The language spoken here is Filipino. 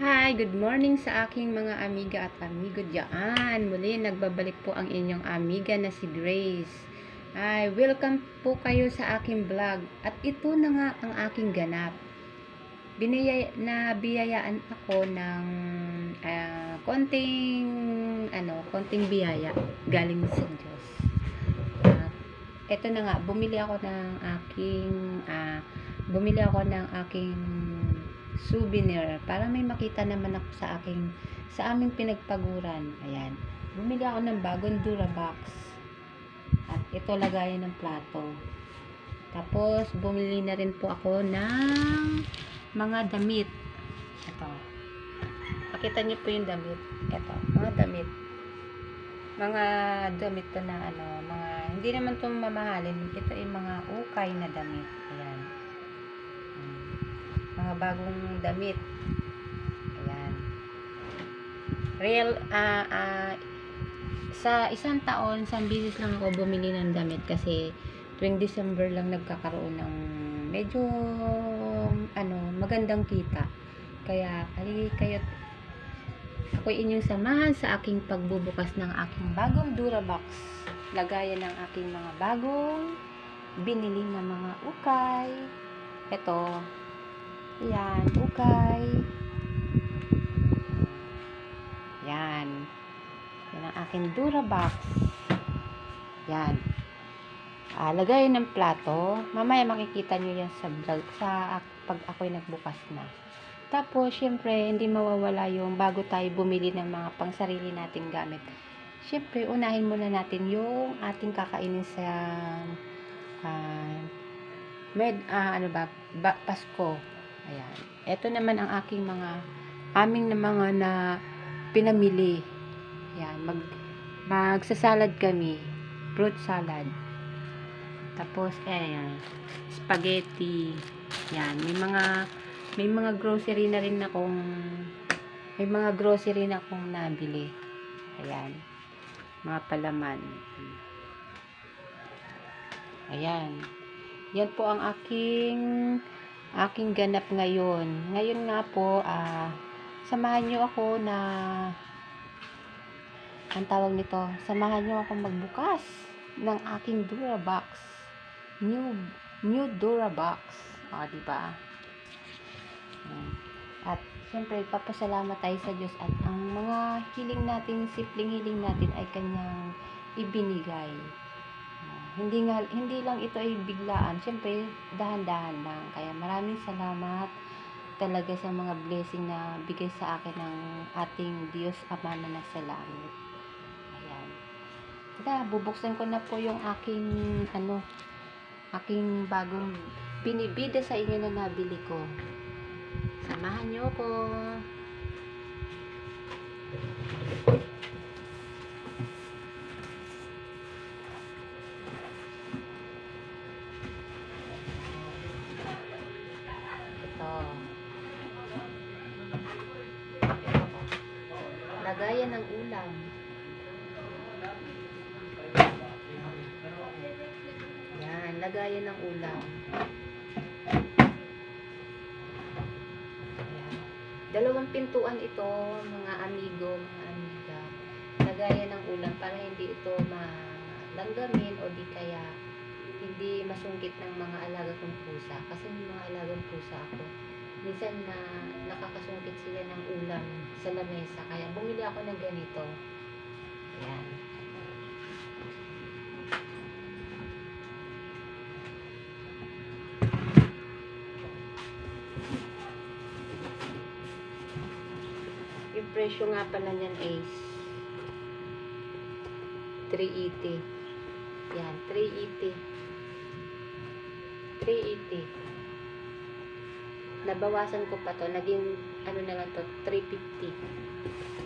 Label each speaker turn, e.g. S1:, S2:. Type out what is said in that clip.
S1: Hi, good morning sa aking mga amiga at amigo dyan. Muli, nagbabalik po ang inyong amiga na si Grace. Hi, welcome po kayo sa aking vlog. At ito na nga ang aking ganap. Biniyaya, na ako ng ah, konting ano, konting biyaya galing sa Diyos. At ito na nga, bumili ako ng aking ah, bumili ako ng aking souvenir para may makita naman ako sa aking sa aming pinagpaguran. Ayan. Bumili ako ng bagong Durabox. At ito lagayan ng plato. Tapos bumili na rin po ako ng mga damit. Ito. Pakita niyo po yung damit. Ito, mga damit. Mga damit to na ano, mga hindi naman to mamahalin. Ito yung mga ukay na damit. Ayan. Mga bagong damit. Ayan. Real, ah, ah, sa isang taon, isang bisis lang ako bumili ng damit kasi tuwing December lang nagkakaroon ng medyo ano, magandang kita. Kaya, ali kayo ako inyong samahan sa aking pagbubukas ng aking bagong Durabox. Lagayan ng aking mga bagong binili na mga ukay. Ito. Yan, ukay. Yan. Yan ang aking Durabox. Yan. Ah, ng plato. Mamaya makikita nyo yan sa vlog, sa pag ako'y nagbukas na. Tapos, syempre, hindi mawawala yung bago tayo bumili ng mga pangsarili nating gamit. Syempre, unahin muna natin yung ating kakainin sa ah, med, ah, ano ba, ba, Pasko. Ayan. Ito naman ang aking mga, aming na mga na pinamili. Ayan, mag, magsasalad kami. Fruit salad. Tapos, ayan, spaghetti. Yan, may mga, may mga grocery na rin akong, may mga grocery na akong nabili. Ayan, mga palaman. Ayan. Yan po ang aking, aking ganap ngayon. Ngayon nga po, ah, samahan nyo ako na, ang tawag nito, samahan nyo ako magbukas ng aking Durabox. New, new Durabox. O, di ba? Ayan. At, siyempre, papasalamat tayo sa Diyos at ang mga hiling natin, simpleng hiling natin ay kanyang ibinigay. Hindi nga hindi lang ito ay biglaan. Siyempre, dahan-dahan lang. Kaya maraming salamat talaga sa mga blessing na bigay sa akin ng ating Diyos Ama na nasa langit. Ayan. Tara, bubuksan ko na po yung aking ano, aking bagong binibida sa inyo na nabili ko. Samahan niyo ko. Lagayan ng ulam. Yan, lagayan ng ulam. Ayan. Dalawang pintuan ito, mga amigo, mga amiga. Lagayan ng ulam para hindi ito malanggamin o di kaya hindi masungkit ng mga alaga kong pusa. Kasi may mga alagang pusa ako. Minsan na nakakasungkit sa lamesa. Kaya bumili ako ng ganito. Ayan. Yung presyo nga pala niyan is 380. Yan, 380. 380. Nabawasan ko pa to. Naging, ano na lang to, 350.